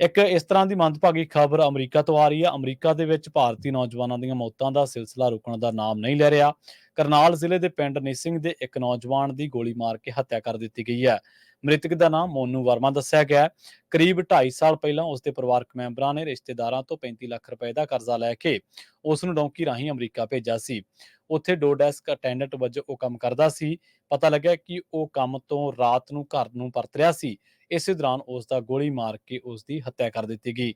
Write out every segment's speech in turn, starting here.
ਇੱਕ ਇਸ ਤਰ੍ਹਾਂ ਦੀ ਮੰਦਭਾਗੀ ਖਬਰ ਅਮਰੀਕਾ ਤੋਂ ਆ ਰਹੀ ਹੈ। ਅਮਰੀਕਾ ਦੇ ਵਿੱਚ ਭਾਰਤੀ ਨੌਜਵਾਨਾਂ ਦੀਆਂ ਮੌਤਾਂ ਦਾ ਸਿਲਸਿਲਾ ਰੁਕਣ ਦਾ ਨਾਮ ਨਹੀਂ ਲੈ ਰਿਹਾ। ਕਰਨਾਲ ਜ਼ਿਲ੍ਹੇ ਦੇ ਪਿੰਡ ਨਿਸਿੰਗ ਦੇ ਇੱਕ ਨੌਜਵਾਨ ਦੀ ਗੋਲੀ ਮਾਰ ਕੇ ਹੱਤਿਆ ਕਰ ਦਿੱਤੀ ਗਈ ਹੈ। ਮ੍ਰਿਤਕ ਦਾ ਨਾਮ ਮੋਨੂ ਵਰਮਾ ਦੱਸਿਆ ਗਿਆ ਕਰੀਬ 2.5 ਸਾਲ ਪਹਿਲਾਂ ਉਸ ਦੇ ਪਰਿਵਾਰਕ ਮੈਂਬਰਾਂ ਨੇ ਰਿਸ਼ਤੇਦਾਰਾਂ ਤੋਂ 35 ਲੱਖ ਰੁਪਏ ਦਾ ਕਰਜ਼ਾ ਲੈ ਕੇ ਉਸ ਨੂੰ ਡੌਂਕੀ ਰਾਹੀਂ ਅਮਰੀਕਾ ਭੇਜਿਆ ਸੀ। ਉੱਥੇ ਡੋ ਡੈਸਕ ਅਟੈਂਡੈਂਟ ਵਜੋਂ ਉਹ ਕੰਮ ਕਰਦਾ ਸੀ। ਪਤਾ ਲੱਗਿਆ ਕਿ ਉਹ ਕੰਮ ਤੋਂ ਰਾਤ ਨੂੰ ਘਰ ਨੂੰ ਪਰਤ ਰਿਹਾ ਸੀ। ਇਸੇ ਦੌਰਾਨ ਉਸ ਦਾ ਗੋਲੀ ਮਾਰ ਕੇ ਉਸ ਦੀ ਹੱਤਿਆ ਕਰ ਦਿੱਤੀ ਗਈ।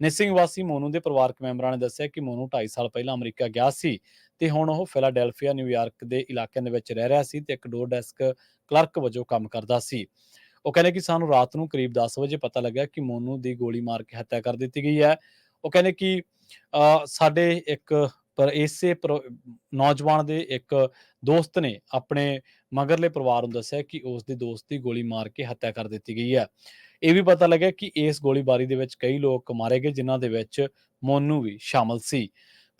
ਨਿਸਿੰਗ ਵਾਸੀ ਮੋਨੂ ਦੇ ਪਰਿਵਾਰਕ ਮੈਂਬਰਾਂ ਨੇ ਦੱਸਿਆ ਕਿ ਮੋਨੂ 2.5 ਸਾਲ ਪਹਿਲਾਂ ਅਮਰੀਕਾ ਗਿਆ ਸੀ ਤੇ ਹੁਣ ਉਹ ਫਿਲਾਡੈਲਫੀਆ ਨਿਊਯਾਰਕ ਦੇ ਇਲਾਕਿਆਂ ਦੇ ਵਿੱਚ ਰਹਿ ਰਿਹਾ ਸੀ ਤੇ ਇੱਕ ਡੋਰ ਡੈਸਕ ਕਲਰਕ ਵਜੋਂ ਕੰਮ ਕਰਦਾ ਸੀ। ਉਹ ਕਹਿੰਦੇ ਕਿ ਸਾਨੂੰ ਰਾਤ ਨੂੰ ਕਰੀਬ 10 ਵਜੇ ਪਤਾ ਲੱਗਿਆ ਕਿ ਮੋਨੂ ਦੀ ਗੋਲੀ ਮਾਰ ਕੇ ਹੱਤਿਆ ਕਰ ਦਿੱਤੀ ਗਈ ਹੈ। ਉਹ ਕਹਿੰਦੇ ਕਿ ਸਾਡੇ ਇੱਕ ਪਰ ਇਸੇ ਪਰ- ਨੌਜਵਾਨ ਦੇ ਇੱਕ ਦੋਸਤ ਨੇ ਆਪਣੇ ਮਗਰਲੇ ਪਰਿਵਾਰ ਨੂੰ ਦੱਸਿਆ ਕਿ ਉਸ ਦੇ ਦੋਸਤ ਦੀ ਗੋਲੀ ਮਾਰ ਕੇ ਹੱਤਿਆ ਕਰ ਦਿੱਤੀ ਗਈ ਹੈ। ਇਹ ਵੀ ਪਤਾ ਲੱਗਿਆ ਕਿ ਇਸ ਗੋਲੀਬਾਰੀ ਦੇ ਵਿੱਚ ਕਈ ਲੋਕ ਮਾਰੇ ਗਏ, ਜਿਨ੍ਹਾਂ ਦੇ ਵਿੱਚ ਮੋਨੂ ਵੀ ਸ਼ਾਮਲ ਸੀ।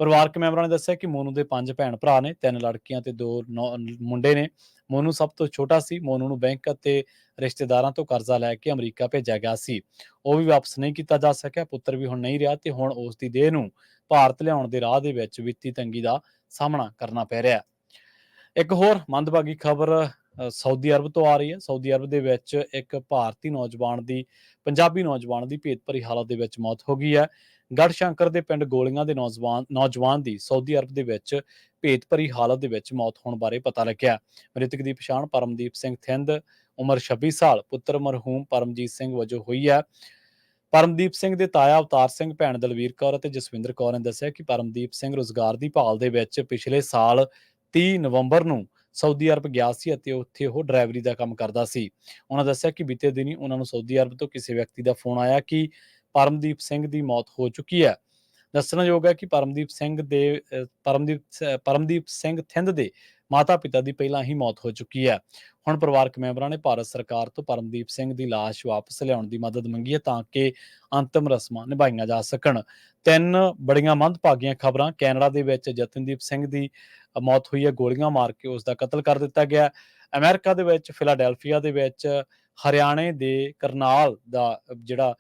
ਪਰਿਵਾਰਕ ਮੈਂਬਰਾਂ ਨੇ ਦੱਸਿਆ ਕਿ ਮੋਨੂ ਦੇ ਪੰਜ ਭੈਣ ਭਰਾ ਨੇ, ਤਿੰਨ ਲੜਕੀਆਂ ਤੇ ਦੋ ਨੌ- ਮੁੰਡੇ ਨੇ। ਮੋਨੂ ਸਭ ਤੋਂ ਛੋਟਾ ਸੀ। ਮੋਨੂ ਨੂੰ ਬੈਂਕ ਅਤੇ ਰਿਸ਼ਤੇਦਾਰਾਂ ਤੋਂ ਕਰਜ਼ਾ ਲੈ ਕੇ ਅਮਰੀਕਾ ਭੇਜਿਆ ਗਿਆ ਸੀ। ਉਹ ਵੀ ਵਾਪਸ ਨਹੀਂ ਕੀਤਾ ਜਾ ਸਕਿਆ, ਪੁੱਤਰ ਵੀ ਹੁਣ ਨਹੀਂ ਰਿਹਾ ਤੇ ਹੁਣ ਉਸ ਦੀ ਦੇਹ ਨੂੰ ਭਾਰਤ ਲਿਆਉਣ ਦੇ ਰਾਹ ਦੇ ਵਿੱਚ ਵਿੱਤੀ ਤੰਗੀ ਦਾ ਸਾਹਮਣਾ ਕਰਨਾ ਪੈ ਰਿਹਾ ਇੱਕ ਹੋਰ ਮੰਦਭਾਗੀ ਖਬਰ ਸਾਊਦੀ ਅਰਬ ਤੋਂ ਆ ਰਹੀ ਹੈ। ਸਾਊਦੀ ਅਰਬ ਦੇ ਵਿੱਚ ਇੱਕ ਭਾਰਤੀ ਨੌਜਵਾਨ ਦੀ, ਪੰਜਾਬੀ ਨੌਜਵਾਨ ਦੀ ਭੇਤ ਭਰੀ ਹਾਲਤ ਦੇ ਵਿੱਚ ਮੌਤ ਹੋ ਗਈ ਹੈ। ਗੜਸ਼ੰਕਰ ਦੇ ਪਿੰਡ ਗੋਲੀਆਂ ਦੇ ਨੌਜਵਾਨ ਨੌਜਵਾਨ ਦੀ ਸਾਊਦੀ ਅਰਬ ਦੇ ਵਿੱਚ ਭੇਤ ਭਰੀ ਹਾਲਤ ਦੇ ਵਿੱਚ ਮੌਤ ਹੋਣ ਬਾਰੇ ਪਤਾ ਲੱਗਿਆ। ਮ੍ਰਿਤਕ ਦੀ ਪਛਾਣ ਪਰਮਦੀਪ ਸਿੰਘ ਥਿੰਦ, ਉਮਰ 26 ਸਾਲ, ਪੁੱਤਰ ਮਰਹੂਮ ਪਰਮਜੀਤ ਸਿੰਘ ਵਜੋਂ ਹੋਈ ਹੈ। ਪਰਮਦੀਪ ਸਿੰਘ ਦੇ ਤਾਇਆ ਅਵਤਾਰ ਸਿੰਘ, ਭੈਣ ਦਲਵੀਰ ਕੌਰ ਅਤੇ ਜਸਵਿੰਦਰ ਕੌਰ ਨੇ ਦੱਸਿਆ ਕਿ ਪਰਮਦੀਪ ਸਿੰਘ ਰੋਜ਼ਗਾਰ ਦੀ ਭਾਲ ਦੇ ਵਿੱਚ ਪਿਛਲੇ ਸਾਲ 30 ਨਵੰਬਰ ਨੂੰ ਸਾਊਦੀ ਅਰਬ ਗਿਆ ਸੀ ਅਤੇ ਉੱਥੇ ਉਹ ਡਰਾਈਵਰੀ ਦਾ ਕੰਮ ਕਰਦਾ ਸੀ। ਉਹਨਾਂ ਦੱਸਿਆ ਕਿ ਬੀਤੇ ਦਿਨੀ ਉਹਨਾਂ ਨੂੰ ਸਾਊਦੀ ਅਰਬ ਤੋਂ ਕਿਸੇ ਵਿਅਕਤੀ ਦਾ ਫੋਨ ਆਇਆ ਕਿ ਪਰਮਦੀਪ ਸਿੰਘ ਦੀ ਮੌਤ ਹੋ ਚੁੱਕੀ ਹੈ। ਦੱਸਣਯੋਗ ਹੈ ਕਿ ਪਰਮਦੀਪ ਸਿੰਘ ਦੇ ਪਰਮਦੀਪ ਪਰਮਦੀਪ ਸਿੰਘ ਥਿੰਦ ਦੇ ਮਾਤਾ ਪਿਤਾ ਦੀ ਪਹਿਲਾਂ ਹੀ ਮੌਤ ਹੋ ਚੁੱਕੀ ਹੈ। ਹੁਣ ਪਰਿਵਾਰਕ ਮੈਂਬਰਾਂ ਨੇ ਭਾਰਤ ਸਰਕਾਰ ਤੋਂ ਪਰਮਦੀਪ ਸਿੰਘ ਦੀ ਲਾਸ਼ ਵਾਪਸ ਲਿਆਉਣ ਦੀ ਮਦਦ ਮੰਗੀ ਹੈ ਤਾਂ ਕਿ ਅੰਤਮ ਰਸਮਾਂ ਨਿਭਾਈਆਂ ਜਾ ਸਕਣ। ਤਿੰਨ ਬੜੀਆਂ ਮੰਦਭਾਗੀਆਂ ਖਬਰਾਂ, ਕੈਨੇਡਾ ਦੇ ਵਿੱਚ ਜਤਨਦੀਪ ਸਿੰਘ ਦੀ ਮੌਤ ਹੋਈ ਹੈ, ਗੋਲੀਆਂ ਮਾਰ ਕੇ ਉਸ ਦਾ ਕਤਲ ਕਰ ਦਿੱਤਾ ਗਿਆ ਹੈ। ਅਮਰੀਕਾ ਦੇ ਵਿੱਚ, ਫਿਲਾਡੈਲਫੀਆ ਦੇ ਵਿੱਚ, ਹਰਿਆਣੇ ਦੇ ਕਰਨਾਲ ਦਾ ਜਿਹੜਾ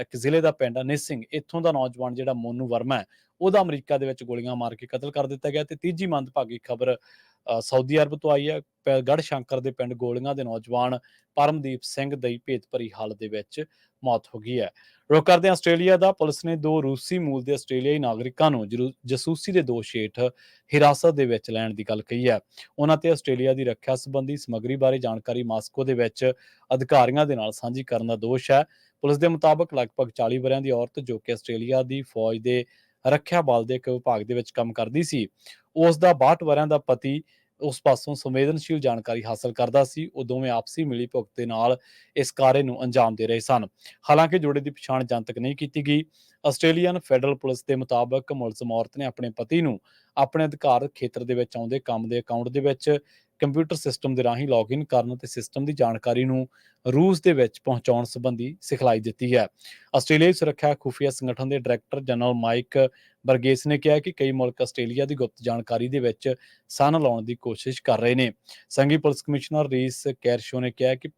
ਇੱਕ ਜ਼ਿਲ੍ਹੇ ਦਾ ਪਿੰਡ ਹੈ ਨਿਸਿੰਗ ਇੱਥੋਂ ਦਾ ਨੌਜਵਾਨ ਜਿਹੜਾ ਮੋਨੂ ਵਰਮਾ ਹੈ, ਉਹਦਾ ਅਮਰੀਕਾ ਦੇ ਵਿੱਚ ਗੋਲੀਆਂ ਮਾਰ ਕੇ ਕਤਲ ਕਰ ਦਿੱਤਾ ਗਿਆ ਤੇ ਤੀਜੀ ਮੰਦਭਾਗੀ ਖਬਰ ਸਾਊਦੀ ਅਰਬ ਤੋਂ ਆਈ ਹੈ, ਪ- ਸ਼ੰਕਰ ਦੇ ਪਿੰਡ ਗੋਲੀਆਂ ਦੇ ਨੌਜਵਾਨ ਪਰਮਦੀਪ ਸਿੰਘ ਦੀ ਭੇਤ ਭਰੀ ਹਾਲਤ ਦੇ ਵਿੱਚ ਮੌਤ ਹੋ ਗਈ ਹੈ। ਰੁਕ ਕਰਦੇ ਆਸਟ੍ਰੇਲੀਆ ਦਾ, ਪੁਲਿਸ ਨੇ ਦੋ ਰੂਸੀ ਮੂਲ ਦੇ ਆਸਟ੍ਰੇਲੀਆਈ ਨਾਗਰਿਕਾਂ ਨੂੰ ਜਰੂ- ਜਸੂਸੀ ਦੇ ਦੋਸ਼ ਹੇਠ ਹਿਰਾਸਤ ਦੇ ਵਿੱਚ ਲੈਣ ਦੀ ਗੱਲ ਕਹੀ ਹੈ। ਉਹਨਾਂ ਤੇ ਆਸਟ੍ਰੇਲੀਆ ਦੀ ਰੱਖਿਆ ਸੰਬੰਧੀ ਸਮੱਗਰੀ ਬਾਰੇ ਜਾਣਕਾਰੀ ਮਾਸਕੋ ਦੇ ਵਿੱਚ ਅਧਿਕਾਰੀਆਂ ਦੇ ਨਾਲ ਸਾਂਝੀ ਕਰਨ ਦਾ ਦੋਸ਼ ਹੈ। ਪੁਲਿਸ ਦੇ ਮੁਤਾਬਕ ਲਗਭਗ 40 ਵਰਿਆਂ ਦੀ ਔਰਤ ਜੋ ਕਿ ਆਸਟ੍ਰੇਲੀਆ ਦੀ ਫੌਜ ਦੇ ਰੱਖਿਆ ਬਲ ਦੇ ਇੱਕ ਵਿਭਾਗ ਦੇ ਵਿੱਚ ਕੰਮ ਕਰਦੀ ਸੀ। ਉਸ ਦਾ 62 ਵਰਿਆਂ ਦਾ ਪਤੀ ਉਸ ਪਾਸੋਂ ਸੰਵੇਦਨਸ਼ੀਲ ਜਾਣਕਾਰੀ ਹਾਸਲ ਕਰਦਾ ਸੀ। ਉਹ ਦੋਵੇਂ ਆਪਸੀ ਮਿਲੀ ਭੁਗਤ ਦੇ ਨਾਲ ਇਸ ਕਾਰੇ ਨੂੰ ਅੰਜਾਮ ਦੇ ਰਹੇ ਸਨ। ਹਾਲਾਂਕਿ ਜੋੜੇ ਦੀ ਪਛਾਣ ਜਨਤਕ ਨਹੀਂ ਕੀਤੀ ਗਈ। ਆਸਟ੍ਰੇਲੀਅਨ ਫੈਡਰਲ ਪੁਲਿਸ ਦੇ ਮੁਤਾਬਕ ਮੁਲਜ਼ਮ ਔਰਤ ਨੇ ਆਪਣੇ ਪਤੀ ਨੂੰ ਆਪਣੇ ਅਧਿਕਾਰ ਖੇਤਰ ਦੇ ਵਿੱਚ ਆਉਂਦੇ ਕੰਮ ਦੇ ਅਕਾਊਂਟ ਦੇ ਵਿੱਚ ਕੰਪਿਊਟਰ ਸਿਸਟਮ ਦੇ ਰਾਹੀਂ ਲੌਗਇਨ ਕਰਨ ਅਤੇ ਸਿਸਟਮ ਦੀ ਜਾਣਕਾਰੀ ਨੂੰ ਰੂਸ ਦੇ ਵਿੱਚ ਪਹੁੰਚਾਉਣ ਸੰਬੰਧੀ ਸਿਖਲਾਈ ਦਿੱਤੀ ਹੈ। ਆਸਟ੍ਰੇਲੀਆਈ ਸੁਰੱਖਿਆ ਖੁਫੀਆ ਸੰਗਠਨ ਦੇ ਡਾਇਰੈਕਟਰ ਜਨਰਲ ਮਾਈਕ ਬਰਗੇਸ ਨੇ ਕਿਹਾ ਕਿ ਕਈ ਮੁਲਕ ਆਸਟ੍ਰੇਲੀਆ ਦੀ ਗੁਪਤ ਜਾਣਕਾਰੀ ਦੇ ਵਿੱਚ ਸਨ ਲਾਉਣ ਦੀ ਕੋਸ਼ਿਸ਼ ਕਰ ਰਹੇ ਨੇ। ਸੰਘੀ ਪੁਲਿਸ ਕਮਿਸ਼ਨਰ ਰੀਸ ਕੈਰਸ਼ੋ ਨੇ ਕਿਹਾ ਕਿ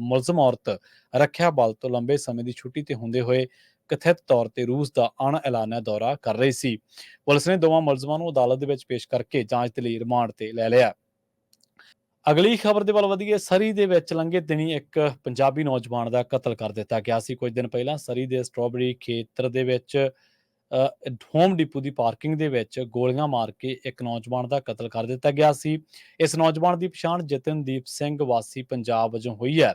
ਮੁਲਜ਼ਮ ਔਰਤ ਰੱਖਿਆ ਬਲ ਤੋਂ ਲੰਬੇ ਸਮੇਂ ਦੀ ਛੁੱਟੀ ਤੇ ਹੁੰਦੇ ਹੋਏ ਕਥਿਤ ਤੌਰ ਤੇ ਰੂਸ ਦਾ ਅਣ ਐਲਾਨਿਆ ਦੌਰਾ ਕਰ ਰਹੀ ਸੀ। ਪੁਲਿਸ ਨੇ ਦੋਵਾਂ ਮੁਲਜ਼ਮਾਂ ਨੂੰ ਅਦਾਲਤ ਦੇ ਵਿੱਚ ਪੇਸ਼ ਕਰਕੇ ਜਾਂਚ ਦੇ ਲਈ ਰਿਮਾਂਡ ਤੇ ਲੈ ਲਿਆ। ਅਗਲੀ ਖਬਰ ਦੇ ਵੱਲ ਵਧੀਏ, ਸਰੀ ਦੇ ਵਿੱਚ ਲੰਘੇ ਦਿਨੀ ਇੱਕ ਪੰਜਾਬੀ ਨੌਜਵਾਨ ਦਾ ਕਤਲ ਕਰ ਦਿੱਤਾ ਗਿਆ ਸੀ। ਕੁਝ ਦਿਨ ਪਹਿਲਾਂ ਸਰੀ ਦੇ ਸਟ੍ਰਾਬੇਰੀ ਖੇਤਰ ਦੇ ਵਿੱਚ ਹੋਮ ਡਿਪੂ ਦੀ ਪਾਰਕਿੰਗ ਦੇ ਵਿੱਚ ਗੋਲੀਆਂ ਮਾਰ ਕੇ ਇੱਕ ਨੌਜਵਾਨ ਦਾ ਕਤਲ ਕਰ ਦਿੱਤਾ ਗਿਆ ਸੀ। ਇਸ ਨੌਜਵਾਨ ਦੀ ਪਛਾਣ ਜਤਨਦੀਪ ਸਿੰਘ ਵਾਸੀ ਪੰਜਾਬ ਵਜੋਂ ਹੋਈ ਹੈ।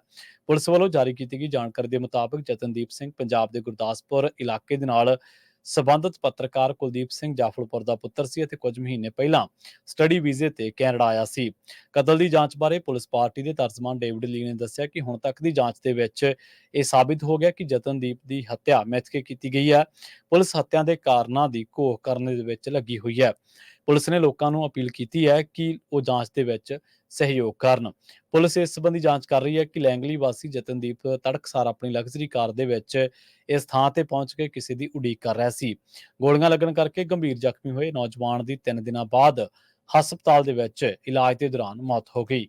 ਪੁਲਿਸ ਵੱਲੋਂ ਜਾਰੀ ਕੀਤੀ ਗਈ ਜਾਣਕਾਰੀ ਦੇ ਮੁਤਾਬਕ ਜਤਨਦੀਪ ਸਿੰਘ ਪੰਜਾਬ ਦੇ ਗੁਰਦਾਸਪੁਰ ਇਲਾਕੇ ਦੇ ਨਾਲ ਸਬੰਧਤ ਪੱਤਰਕਾਰ ਕੁਲਦੀਪ ਸਿੰਘ ਜਾਫਲਪੁਰ ਦਾ ਪੁੱਤਰ ਸੀ ਅਤੇ ਕੁਝ ਮਹੀਨੇ ਪਹਿਲਾਂ ਸਟੱਡੀ ਵੀਜ਼ੇ ਤੇ ਕੈਨੇਡਾ ਆਇਆ ਸੀ। ਕਤਲ ਦੀ ਜਾਂਚ ਬਾਰੇ ਪੁਲਿਸ ਪਾਰਟੀ ਦੇ ਤਰਜਮਾਨ ਡੇਵਿਡ ਲੀ ਨੇ ਦੱਸਿਆ ਕਿ ਹੁਣ ਤੱਕ ਦੀ ਜਾਂਚ ਦੇ ਵਿੱਚ ਇਹ ਸਾਬਿਤ ਹੋ ਗਿਆ ਕਿ ਜਤਨਦੀਪ ਦੀ ਹੱਤਿਆ ਮਿੱਥ ਕੇ ਕੀਤੀ ਗਈ ਹੈ। ਪੁਲਿਸ ਹੱਤਿਆ ਦੇ ਕਾਰਨਾਂ ਦੀ ਘੋਖ ਕਰਨ ਦੇ ਵਿੱਚ ਲੱਗੀ ਹੋਈ ਹੈ। ਪੁਲਿਸ ਨੇ ਲੋਕਾਂ ਨੂੰ ਅਪੀਲ ਕੀਤੀ ਹੈ ਕਿ ਉਹ ਜਾਂਚ ਦੇ ਵਿੱਚ ਸਹਿਯੋਗ ਕਰਨ। ਪੁਲਿਸ ਇਸ ਸੰਬੰਧੀ ਜਾਂਚ ਕਰ ਰਹੀ ਹੈ ਕਿ ਲੈਂਗਲੀ ਵਾਸੀ ਜਤਨਦੀਪ ਤੜਕਸਾਰ ਆਪਣੀ ਲਗਜ਼ਰੀ ਕਾਰ ਦੇ ਵਿੱਚ ਇਸ ਥਾਂ ਤੇ ਪਹੁੰਚ ਕੇ ਕਿਸੇ ਦੀ ਉਡੀਕ ਕਰ ਰਿਹਾ ਸੀ। ਗੋਲੀਆਂ ਲੱਗਣ ਕਰਕੇ ਗੰਭੀਰ ਜ਼ਖਮੀ ਹੋਏ ਨੌਜਵਾਨ ਦੀ 3 ਦਿਨਾਂ ਬਾਅਦ ਹਸਪਤਾਲ ਦੇ ਵਿੱਚ ਇਲਾਜ ਦੇ ਦੌਰਾਨ ਮੌਤ ਹੋ ਗਈ।